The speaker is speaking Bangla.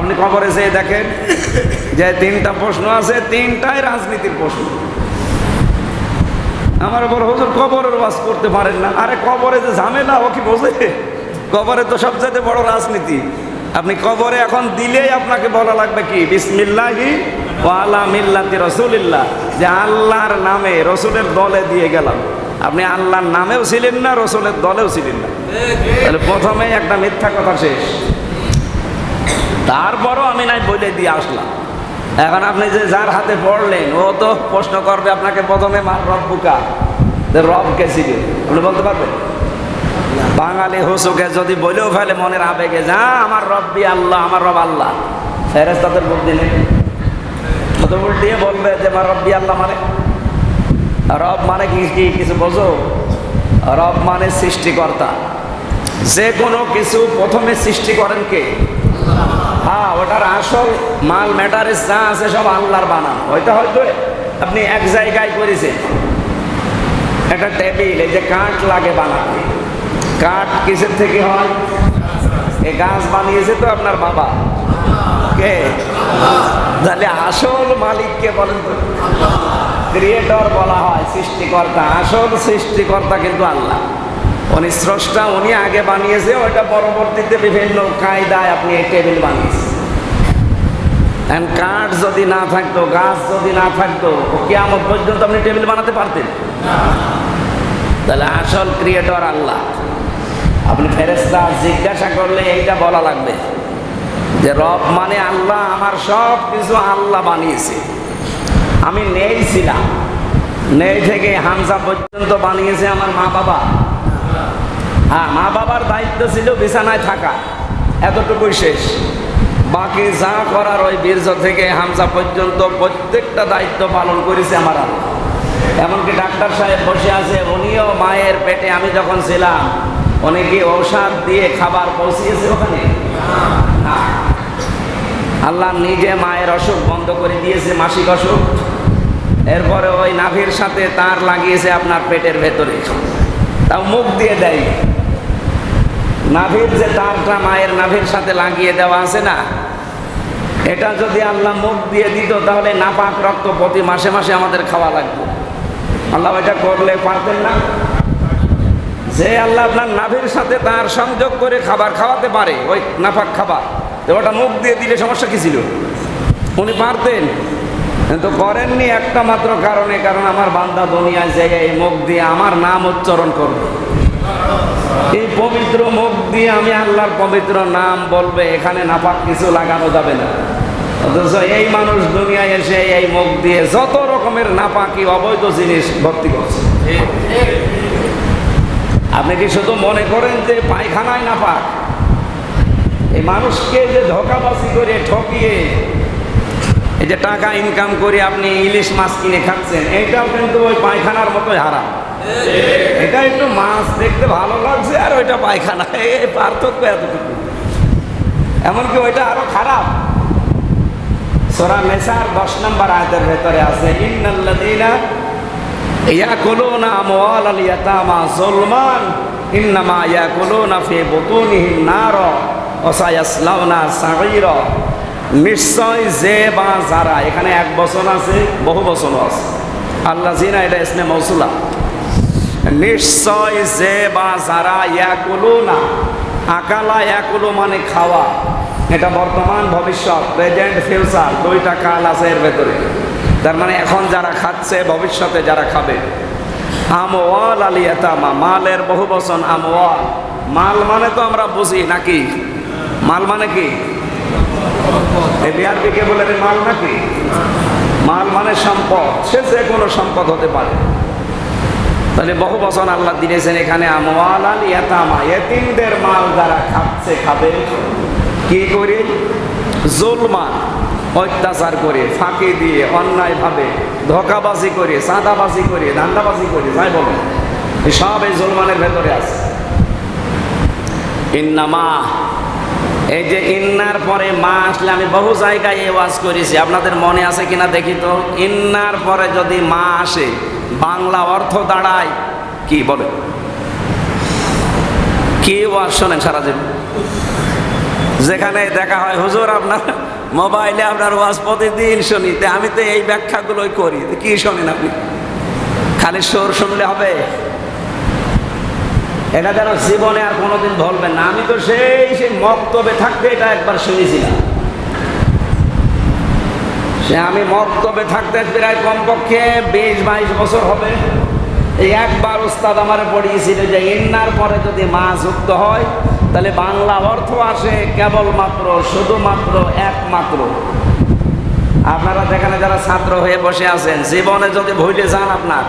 আপনি কবরে যেয়ে দেখেন যে তিনটা প্রশ্ন আছে, তিনটাই রাজনীতির প্রশ্ন। আমার বড় হুজুর কবরের ওয়াজ করতে পারেন না। আরে কবরে যে ঝামেলা, ও কি বোঝে? কবরে তো সবচেয়ে বড় রাজনীতি। আপনি কবরে এখন দিলেই আপনাকে বলা লাগবে কি? বিসমিল্লাহি ওয়ালা মিল্লাতি রসুলিল্লাহ। যে আল্লাহর নামে রসুলের দলে দিয়ে গেলাম। আপনি আল্লাহর নামেও ছিলেন না, রসুলের দলেও ছিলেন না। তাহলে প্রথমেই একটা মিথ্যা কথা শেষ। তারপরও আমি নাই বলে দিয়ে আসলাম। এখন আপনি যে যার হাতে পড়লেন, ও তো প্রশ্ন করবে আপনাকে প্রথমে রব বুকা। রব কে ছিল? আপনি বলতে পারবেন? বাঙালি হুসুকে যদি বলেও ফেলে মনের আবেগে, যা, আমার রব্বি আল্লাহ, আমার রব আল্লাহ। ফেরেস তাদের বুদ্ধি নেই তো বলবে যে আমার রব্বি আল্লাহ মানে? রব মানে কি কি, কিছু বোঝো? রব মানে সৃষ্টিকর্তা। যে কোনো কিছু প্রথমে সৃষ্টি করেন কে? হ্যাঁ ওটার আসল মাল ম্যাটারিস যা আছে সব আল্লাহর বানান। ওইটা হয়তো আপনি এক জায়গায় করেছেন। একটা টেবিল এই যে কাঠ লাগে বানাতে। কাঠ কিসের থেকে হয়? এই গাছ বানিয়েছে তো আপনার বাবা। কে? তাহলে আসল মালিককে বলেন তো। ক্রিয়েটর বলা হয়, সৃষ্টিকর্তা। আসল সৃষ্টিকর্তা কিন্তু আল্লাহ। উনি স্রষ্টা, উনি আগে বানিয়েছে, ওইটা পরবর্তীতে বিভিন্ন কায়দায় আপনি এই টেবিল বানিয়েছেন। এখন কাঠ যদি না থাকতো, গাছ যদি না থাকতো কেমন পর্যন্ত আপনি টেবিল বানাতে পারতেন। তাহলে আসল ক্রিয়েটর আল্লাহ। আপনি ফেরেস্তা জিজ্ঞাসা করলে এইটা বলা লাগবে যে, রব মানে আল্লাহ, আমার সব কিছু আল্লাহ বানিয়েছে। আমি নেই ছিলাম। নেই থেকে হামসা পর্যন্ত বানিয়েছে আমার মা বাবা হ্যাঁ মা বাবার দায়িত্ব ছিল বিছানায় থাকা। এতটুকুই শেষ। বাকি যা করার ওই বীর্য থেকে হামসা পর্যন্ত প্রত্যেকটা দায়িত্ব পালন করেছে আমার এমনকি ডাক্তার সাহেব বসে আছে, উনিও মায়ের পেটে আমি যখন ছিলাম, উনি কি ঔষধ দিয়ে খাবার পৌঁছিয়েছে ওখানে? আল্লাহ নিজে মায়ের অসুখ বন্ধ করে দিয়েছে, মাসিক অসুখ। এরপরে ওই নাভির সাথে তার লাগিয়েছে আপনার পেটের ভেতরে। তাও মুখ দিয়ে দেয় নাভির যে তারটা মায়ের নাভির সাথে লাগিয়ে দেওয়া আছে না এটা যদি আল্লাহ মুখ দিয়ে দিত, তাহলে নাপাক রক্ত প্রতি মাসে মাসে আমাদের খাওয়া লাগবে আল্লাহ এটা করলে পারতেন না। যে আল্লাহ আপনার নাভির সাথে তার সংযোগ করে খাবার খাওয়াতে পারে, ওই নাপাক খাবার, তো ওটা মুখ দিয়ে দিলে সমস্যা কি ছিল? উনি পারতেন। কিন্তু করেননি একটা মাত্র কারণে, কারণ আমার বান্দা দুনিয়ায় যে এই মুখ দিয়ে আমার নাম উচ্চারণ করবে। এই পবিত্র মুখ দিয়ে আমি আল্লাহর পবিত্র নাম বলবে, এখানে নাপাক কিছু লাগানো যাবে না। অথচ এই মানুষ দুনিয়ায় এসে এই মুখ দিয়ে যত রকমের নাপাকি অবৈধ জিনিস ভর্তি করছে। আপনি কি শুধু মনে করেন যে পায়খানায় নাপাক? এই মানুষকে যে ধোকাবাজি করে ঠকিয়ে, এই যে টাকা ইনকাম করে আপনি ইলিশ মাছ কিনে খাচ্ছেন, এটাও কিন্তু ওই পায়খানার মতোই হারাম। এটা একটু মাছ দেখতে ভালো লাগছে আর ওইটা পায়খানা, এই পার্থক্য এতটুকু। এমনকি ওইটা আরও খারাপ। সোরা মেসার দশ নম্বর আয়তের ভেতরে আছে ইন্নাল্লাদিনা ইয়াকুলুনা আমওয়াল আল ইয়াতামা যুলমান, ইন্নামা ইয়াকুলুনা ফি বুতুনিহিম নার, ওয়া সায়াসলাউনা সাগীরা। নিশ্চয় যে বা যারা, এখানে এক বছর আছে, বহু বছর আছে। আল্লাহ জিনা এটা ইসমে মৌসুলা নিশ্চয় যে বা যারা ইয়াকুলু না আকালা ইয়াকুলু মানে খাওয়া এটা বর্তমান, ভবিষ্যৎ প্রেজেন্ট ফিউচার দুইটা কাল আছে এর ভেতরে। তার মানে এখন যারা খাচ্ছে, ভবিষ্যতে যারা খাবে। আমওয়াল আলিয়াতামা মালের বহু বচন আমওয়াল। মাল মানে তো আমরা বুঝি, নাকি? মাল মানে কি? বিআরপিকে বলে মাল নাকি? মাল মানে সম্পদ, সে যে কোনো সম্পদ হতে পারে। তাহলে বহু বছর আল্লাহ দিয়েছেন এখানে, আমওয়াল আল ইয়াতামা, এতিমদের মাল যারা খাচ্ছে, খাবে। কি করে? জুলমান অত্যাচার করে, ফাঁকি দিয়ে, অন্যায়ভাবে ধোকাবাজি করে, চাঁদাবাজি করে, ধান্দাবাজি করে, যাই এই সব এই জুলমানের ভেতরে আছে। ইন্নামা, এই যে ইন্নার পরে মা আসলে আমি বহু জায়গায় এ ওয়াজ করেছি, আপনাদের মনে আছে কিনা দেখি তো? ইন্নার পরে যদি মা আসে, বাংলা অর্থ দাঁড়ায়, কি বলে? কি ওয়াজ শোনেন সারা জীবন? যেখানে দেখা হয়, হুজুর, আপনার মোবাইলে আপনার ওয়াজ প্রতিদিন শুনি। আমি তো এই ব্যাখ্যাগুলোই করি। কি শোনেন আপনি? খালি সুর শুনলে হবে? এটা যেন জীবনে আর কোনোদিন ভুলবেন না। আমি তো সেই সেই মক্তবে থাকতে এটা একবার শুনেছিলাম। সে আমি মক্তবে থাকতে প্রায় কমপক্ষে বিশ, বাইশ বছর হবে। এই একবার উস্তাদ আমার পড়িয়েছিল যে, ইন্নার পরে যদি মা যুক্ত হয় তাহলে বাংলা অর্থ আসে কেবলমাত্র, শুধুমাত্র একমাত্র। আপনারা যেখানে যারা ছাত্র হয়ে বসে আছেন, জীবনে যদি ভুলে যান আপনার